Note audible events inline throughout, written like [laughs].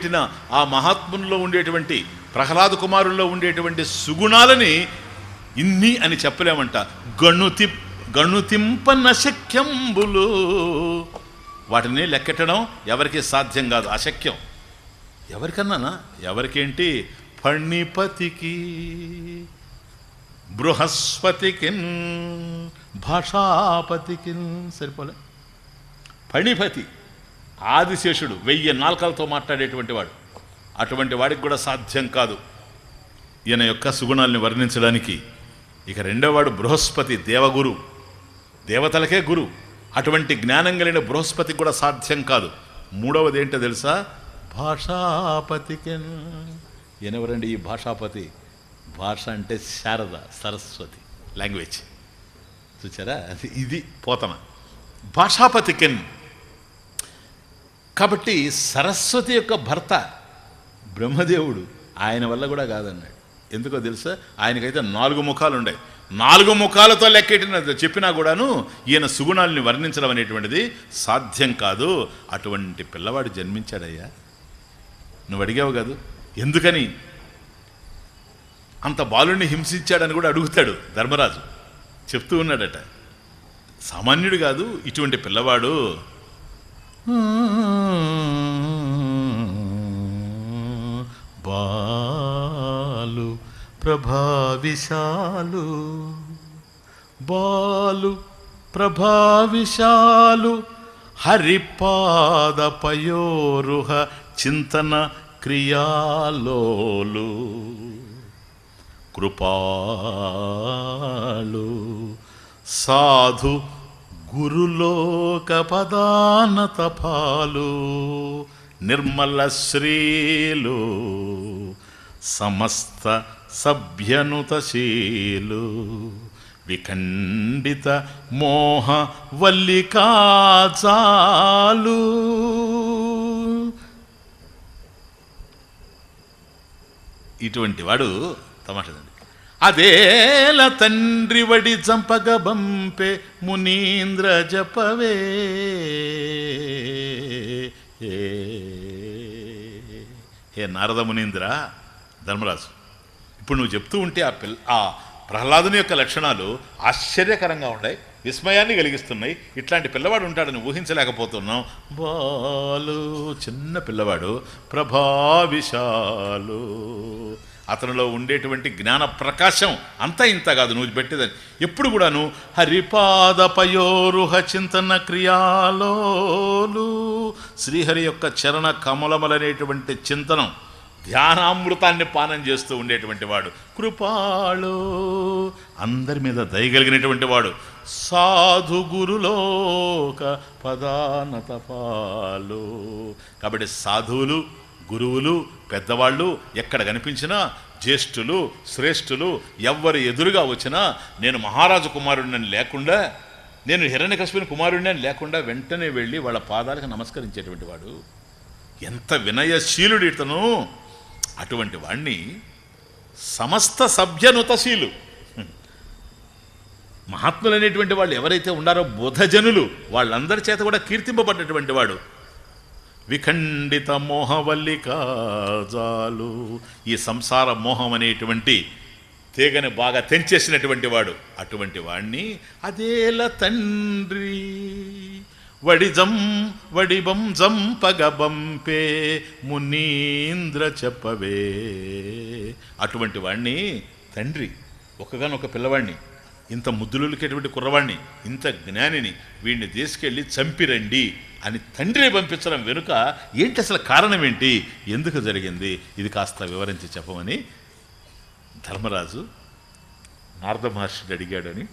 పెట్టిన ఆ మహాత్ముల్లో ఉండేటువంటి ప్రహ్లాద కుమారుల్లో ఉండేటువంటి సుగుణాలని ఇన్ని అని చెప్పలేమంట. గణుతి గణుతింపన శక్యంబులు వాటిని లెక్కెట్టడం ఎవరికి సాధ్యం కాదు అశక్యం. ఎవరికన్నానా ఎవరికేంటి? ఫణిపతికి బృహస్పతికిన్ భాషాపతికిన్ సరిపోలే? ఫణిపతి. ఆదిశేషుడు వెయ్యి నాలుకలతో మాట్లాడేటువంటి వాడు. అటువంటి వాడికి కూడా సాధ్యం కాదు. ఈయన యొక్క సుగుణాలని వర్ణించడానికి ఇక రెండోవాడు బృహస్పతి దేవగురు దేవతలకే గురు. అటువంటి జ్ఞానం కలిగిన బృహస్పతికి కూడా సాధ్యం కాదు. మూడవది ఏంటో తెలుసా? భాషాపతికి ఎనవరండి ఈ భాషాపతి? భాష అంటే శారద సరస్వతి. లాంగ్వేజ్. చూచారా? అది ఇది పోతన. భాషాపతికెన్. కాబట్టి సరస్వతి యొక్క భర్త బ్రహ్మదేవుడు ఆయన వల్ల కూడా కాదన్నాడు. ఎందుకో తెలుసా? ఆయనకైతే నాలుగు ముఖాలు ఉన్నాయి నాలుగు ముఖాలతో లెక్కెట్టిన చెప్పినా కూడాను ఈయన సుగుణాలని వర్ణించడం అనేటువంటిది సాధ్యం కాదు. అటువంటి పిల్లవాడు జన్మించాడయ్యా. నువ్వు అడిగావు కాదు. ఎందుకని? అంత బాలుడిని హింసించాడని కూడా అడుగుతాడు ధర్మరాజు. చెప్తూ ఉన్నాడట. సామాన్యుడు కాదు ఇటువంటి పిల్లవాడు. ప్రభావిశాలు బాలు ప్రభావిశాలు హరిపాదపయోరుహ చింతన క్రియాలోలు కృపాలు సాధు గురులోక పదాన తపాలు నిర్మల శ్రీలు సమస్త సభ్యనుతశీలు విఖండిత మోహ వల్లికాచాలు ఇటువంటి వాడు తమాషదండి. అదేల తండ్రి వడి చంపగ బంపే మునీంద్ర జపవే. హే నారద మునీంద్ర ధర్మరాజు. ఇప్పుడు నువ్వు చెప్తూ ఉంటే ఆ పిల్ల ఆ ప్రహ్లాదుని యొక్క లక్షణాలు ఆశ్చర్యకరంగా ఉన్నాయి విస్మయాన్ని కలిగిస్తున్నాయి. ఇట్లాంటి పిల్లవాడు ఉంటాడని ఊహించలేకపోతున్నాం బాలు చిన్న పిల్లవాడు ప్రభావిశాలు. అతనిలో ఉండేటువంటి జ్ఞాన ప్రకాశం అంతా ఇంత కాదు నువ్వు పెట్టేదని ఎప్పుడు కూడాను హరిపాద పయోరుహ చింతన క్రియాలోలు. శ్రీహరి యొక్క చరణ కమలమలనేటువంటి చింతనం ధ్యానామృతాన్ని పానం చేస్తూ ఉండేటువంటి వాడు. కృపాళు అందరి మీద దయగలిగినటువంటి వాడు. సాధు గురులోక పదాన కాబట్టి సాధువులు గురువులు పెద్దవాళ్ళు ఎక్కడ కనిపించినా జ్యేష్ఠులు శ్రేష్ఠులు ఎవ్వరు ఎదురుగా వచ్చినా నేను మహారాజు కుమారుడిని లేకుండా నేను హిరణ్యకశిపుని కుమారుడిని లేకుండా వెంటనే వెళ్ళి వాళ్ళ పాదాలకు నమస్కరించేటువంటి వాడు. ఎంత వినయశీలుడు ఇతను! అటువంటి వాణ్ణి సమస్త సభ్యనుతశీలు మహాత్ములు అనేటువంటి వాళ్ళు ఎవరైతే ఉన్నారో బుధజనులు వాళ్ళందరి చేత కూడా కీర్తింపబడినటువంటి వాడు. విఖండిత మోహవల్లికాజాలు ఈ సంసార మోహం అనేటువంటి తీగని బాగా తెంచేసినటువంటి వాడు. అటువంటి వాణ్ణి అదేల తండ్రి. వడిజం వడిబం జంపగబంపే మునీంద్ర చెప్పవే. అటువంటి వాణ్ణి తండ్రి ఒకగానొక పిల్లవాణ్ణి ఇంత ముద్దులుకేటువంటి కుర్రవాణ్ణి ఇంత జ్ఞానిని వీడిని తీసుకెళ్ళి చంపిరండి అని తండ్రి పంపించడం వెనుక ఏంటి అసలు కారణం ఏంటి ఎందుకు జరిగింది? ఇది కాస్త వివరించి చెప్పమని ధర్మరాజు నారద మహర్షిని అడిగాడని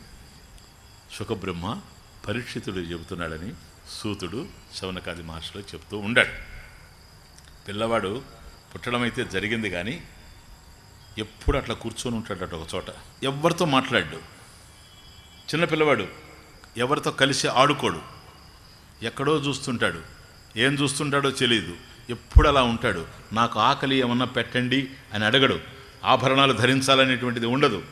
సుఖబ్రహ్మ పరీక్షితుడు చెబుతున్నాడని సూతుడు శవనకాది మహర్షిలో చెప్తూ ఉండాడు. పిల్లవాడు పుట్టడం అయితే జరిగింది కానీ ఎప్పుడు అట్లా కూర్చొని ఉంటాడట ఒక చోట. ఎవరితో మాట్లాడు చిన్న పిల్లవాడు ఎవరితో కలిసి ఆడుకోడు. ఎక్కడో చూస్తుంటాడు. ఏం చూస్తుంటాడో తెలియదు ఎప్పుడు అలా ఉంటాడు. నాకు ఆకలి ఏమన్నా పెట్టండి అని అడగడు. ఆభరణాలు ధరించాలనేటువంటిది ఉండదు.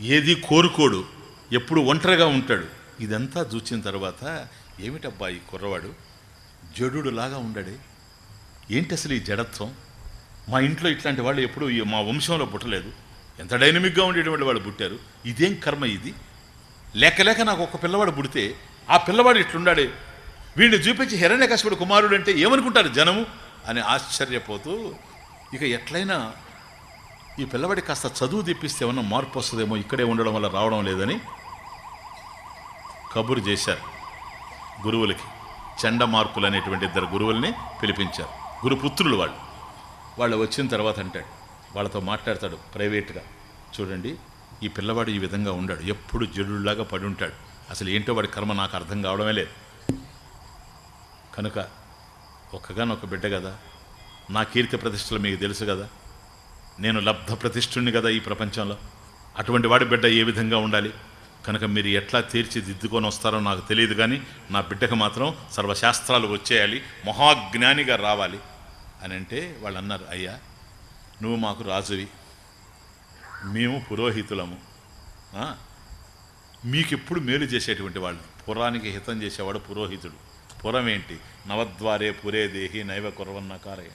ఏది కోరుకోడు. ఎప్పుడు ఒంటరిగా ఉంటాడు. ఇదంతా చూచిన తర్వాత ఏమిటబ్బా ఈ కుర్రవాడు? జడుడు లాగా ఉండడే. ఏంటి అసలు ఈ జడత్వం? మా ఇంట్లో ఇట్లాంటి వాళ్ళు ఎప్పుడు మా వంశంలో పుట్టలేదు. ఎంత డైనమిక్గా ఉండేటువంటి వాళ్ళు పుట్టారు. ఇదేం కర్మ ఇది? లేక లేక నాకు ఒక పిల్లవాడు పుడితే ఆ పిల్లవాడు ఇట్లుండాడే. వీడిని చూపించి హిరణ్యకశిపుడు కుమారుడు అంటే ఏమనుకుంటారు జనము? అని ఆశ్చర్యపోతూ ఇక ఎట్లయినా ఈ పిల్లవాడి కాస్త చదువు తెప్పిస్తే ఏమన్నా మార్పు వస్తుందేమో ఇక్కడే ఉండడం వల్ల రావడం లేదని కబురు చేశారు. గురువులకి చండమార్కులు అనేటువంటి ఇద్దరు గురువుల్ని పిలిపించారు. గురుపుత్రులు వాళ్ళు. వాళ్ళు వచ్చిన తర్వాత అంటాడు. వాళ్ళతో మాట్లాడతాడు ప్రైవేట్గా. చూడండి ఈ పిల్లవాడు ఈ విధంగా ఉండాడు. ఎప్పుడు జడులాగా పడి ఉంటాడు. అసలు ఏంటో వాడి కర్మ నాకు అర్థం కావడమే లేదు. కనుక ఒక్కగానొక్క బిడ్డ కదా. నా కీర్తి ప్రతిష్టలు మీకు తెలుసు కదా. నేను లబ్ధ ప్రతిష్ఠుణ్ణి కదా ఈ ప్రపంచంలో. అటువంటి వాడి బిడ్డ ఏ విధంగా ఉండాలి? కనుక మీరు ఎట్లా తీర్చిదిద్దుకొని వస్తారో నాకు తెలియదు కానీ నా బిడ్డకు మాత్రం సర్వశాస్త్రాలు వచ్చేయాలి మహాజ్ఞానిగా రావాలి అని అంటే వాళ్ళు అన్నారు అయ్యా నువ్వు మాకు రాజువి మేము పురోహితులము. మీకెప్పుడు మేలు చేసేటువంటి వాళ్ళు పురానికి హితం చేసేవాడు పురోహితుడు. పురం ఏంటి? నవద్వారే పురే దేహి నైవ కురవన్నకారయ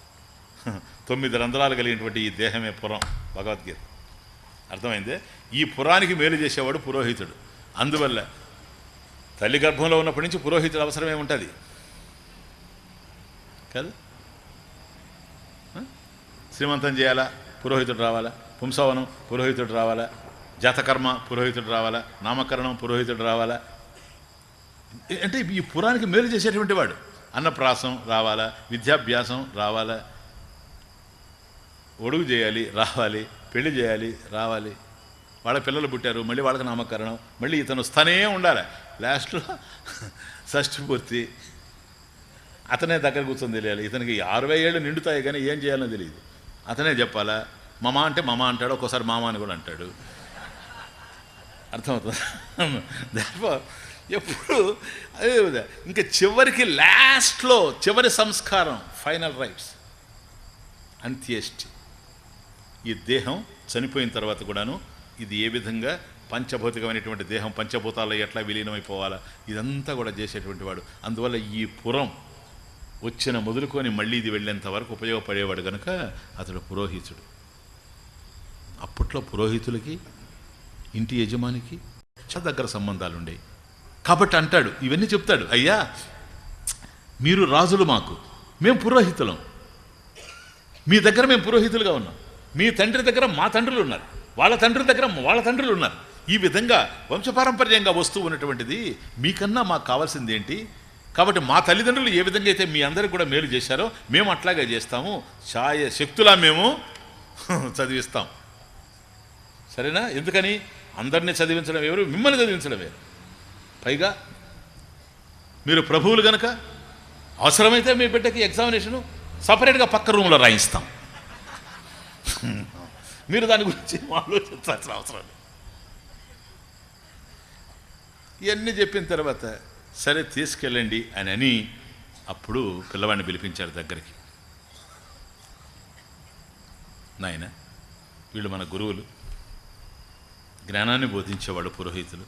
[laughs] తొమ్మిది రంధ్రాలు కలిగినటువంటి ఈ దేహమే పురం భగవద్గీత. అర్థమైందే? ఈ పురానికి మేలు చేసేవాడు పురోహితుడు. అందువల్ల తల్లి గర్భంలో ఉన్నప్పటి నుంచి పురోహితుడు అవసరమే ఉంటుంది కాదు? శ్రీమంతం చేయాలా? పురోహితుడు రావాలా? పుంసవనం పురోహితుడు రావాలా? జాతకర్మ పురోహితుడు రావాలా? నామకరణం పురోహితుడు రావాలా? అంటే ఈ పురానికి మేలు చేసేటువంటి వాడు. అన్నప్రాసం రావాలా? విద్యాభ్యాసం రావాలా? ఒడుగు చేయాలి రావాలి పెళ్ళి చేయాలి రావాలి. వాళ్ళ పిల్లలు పుట్టారు మళ్ళీ వాళ్ళకి నామకరణం మళ్ళీ ఇతను వస్తానే ఉండాలి. లాస్ట్లో షష్ఠి పూర్తి. అతనే దగ్గర కూర్చొని తెలియాలి. ఇతనికి అరవై ఏళ్ళు నిండుతాయి కానీ ఏం చేయాలో తెలియదు. అతనే చెప్పాలా మమ అంటే మమ అంటాడు ఒక్కోసారి మామ అని కూడా అంటాడు. అర్థమవుతుంది? ఎప్పుడు అదే ఇంకా చివరికి లాస్ట్లో చివరి సంస్కారం ఫైనల్ రైట్స్ అంత్యేష్టి. ఈ దేహం చనిపోయిన తర్వాత కూడాను ఇది ఏ విధంగా పంచభౌతికమైనటువంటి దేహం పంచభూతాల్లో ఎట్లా విలీనమైపోవాలా? ఇదంతా కూడా చేసేటువంటి వాడు. అందువల్ల ఈ పురం వచ్చిన మొదలుకొని మళ్ళీ ఇది వెళ్ళేంత వరకు ఉపయోగపడేవాడు కనుక అతడు పురోహితుడు. అప్పట్లో పురోహితులకి ఇంటి యజమానికి చాలా దగ్గర సంబంధాలు ఉండేవి కాబట్టి అంటాడు ఇవన్నీ చెప్తాడు అయ్యా మీరు రాజులు మాకు. మేము పురోహితులం. మీ దగ్గర మేము పురోహితులుగా ఉన్నాం. మీ తండ్రి దగ్గర మా తండ్రులు ఉన్నారు. వాళ్ళ తండ్రి దగ్గర వాళ్ళ తండ్రులు ఉన్నారు. ఈ విధంగా వంశపారంపర్యంగా వస్తూ ఉన్నటువంటిది మీకన్నా మాకు కావాల్సింది ఏంటి? కాబట్టి మా తల్లిదండ్రులు ఏ విధంగా అయితే మీ అందరికి కూడా మేలు చేశారో మేము అట్లాగే చేస్తాము. ఛాయ శక్తులా మేము [laughs] చదివిస్తాం. సరేనా? ఎందుకని? అందరినీ చదివించడం ఎవరు? మిమ్మల్ని చదివించడం వేరు పైగా మీరు ప్రభువులు గనక అవసరమైతే మీ బిడ్డకి ఎగ్జామినేషను సపరేట్గా పక్క రూమ్లో రాయిస్తాం. [laughs] మీరు దాని గురించి ఆలోచించాల్సిన అవసరం ఇవన్నీ చెప్పిన తర్వాత సరే తీసుకెళ్ళండి అని అని అప్పుడు పిల్లవాడిని పిలిపించారు దగ్గరికి. నాయన వీళ్ళు మన గురువులు. జ్ఞానాన్ని బోధించేవాళ్ళు పురోహితులు.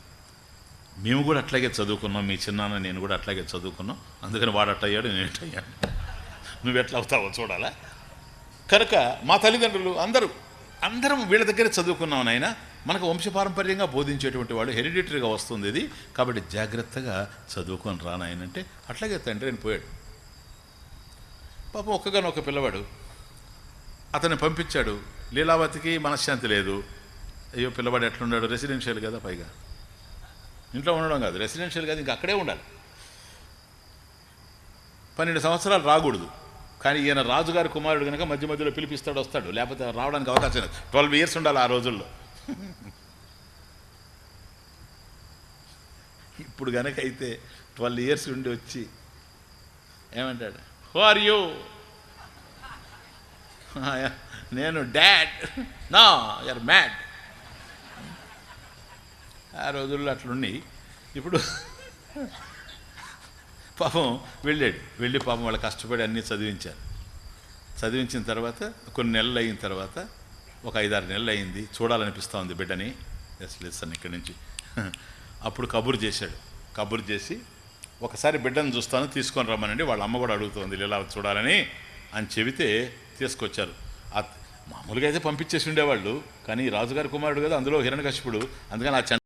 మేము కూడా అట్లాగే చదువుకున్నాం మీ చిన్నాన్న నేను కూడా అట్లాగే చదువుకున్నాం. అందుకని వాడు అట్టయ్యాడు నేను ఎట్టయ్యాను నువ్వు ఎట్లా అవుతావో చూడాలా? కనుక మా తల్లిదండ్రులు అందరూ అందరం వీళ్ళ దగ్గర చదువుకున్నాం నాయన. మనకు వంశపారంపర్యంగా బోధించేటువంటి వాళ్ళు హెరిడిటరీగా వస్తుంది ఇది. కాబట్టి జాగ్రత్తగా చదువుకొని రానాయనంటే అట్లాగే తండ్రి అని పోయాడు. పాపం ఒక్కగానో ఒక పిల్లవాడు అతన్ని పంపించాడు. లీలావతికి మనశ్శాంతి లేదు. అయ్యో పిల్లవాడు ఎట్లున్నాడు? రెసిడెన్షియల్ కదా పైగా. ఇంట్లో ఉండడం కాదు. రెసిడెన్షియల్ కాదు ఇంకా అక్కడే ఉండాలి. పన్నెండు సంవత్సరాలు రాకూడదు. కానీ ఈయన రాజుగారి కుమారుడు కనుక మధ్య మధ్యలో పిలిపిస్తాడు వస్తాడు. లేకపోతే రావడానికి అవకాశం లేదు. ట్వెల్వ్ ఇయర్స్ ఉండాలి ఆ రోజుల్లో. ఇప్పుడు గనక అయితే ట్వెల్వ్ ఇయర్స్ ఉండి వచ్చి ఏమంటాడు? హో ఆర్ యూ నేను డాడ్. నా యర్ మ్యాడ్ ఆ రోజుల్లో అట్లుండి ఇప్పుడు పాపం వెళ్ళాడు. వెళ్ళి పాపం వాళ్ళు కష్టపడి అన్నీ చదివించారు. చదివించిన తర్వాత కొన్ని నెలలు అయిన తర్వాత ఒక ఐదారు నెలలు అయింది. చూడాలనిపిస్తూ ఉంది బిడ్డని. ఎస్ లెసన్ ఇక్కడి నుంచి. అప్పుడు కబురు చేశాడు. కబురు చేసి ఒకసారి బిడ్డను చూస్తాను తీసుకొని రమ్మనండి. వాళ్ళ అమ్మ కూడా అడుగుతోంది లీలావతి చూడాలని అని చెబితే తీసుకొచ్చారు. మామూలుగా అయితే పంపించేసి ఉండేవాళ్ళు కానీ రాజుగారి కుమారుడు కదా అందులో హిరణ్యకశిపుడు. అందుకని ఆ